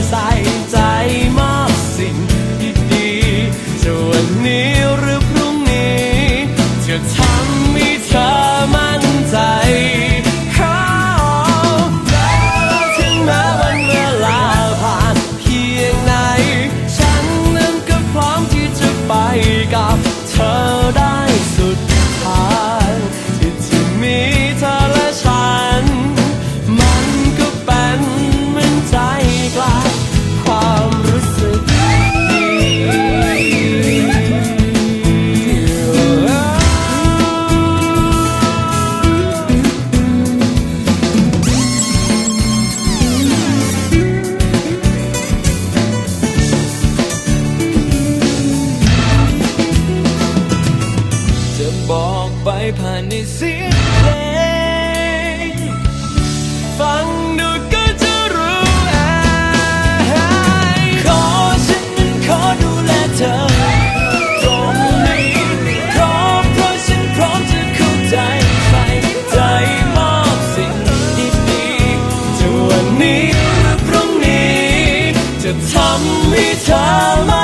countryside. time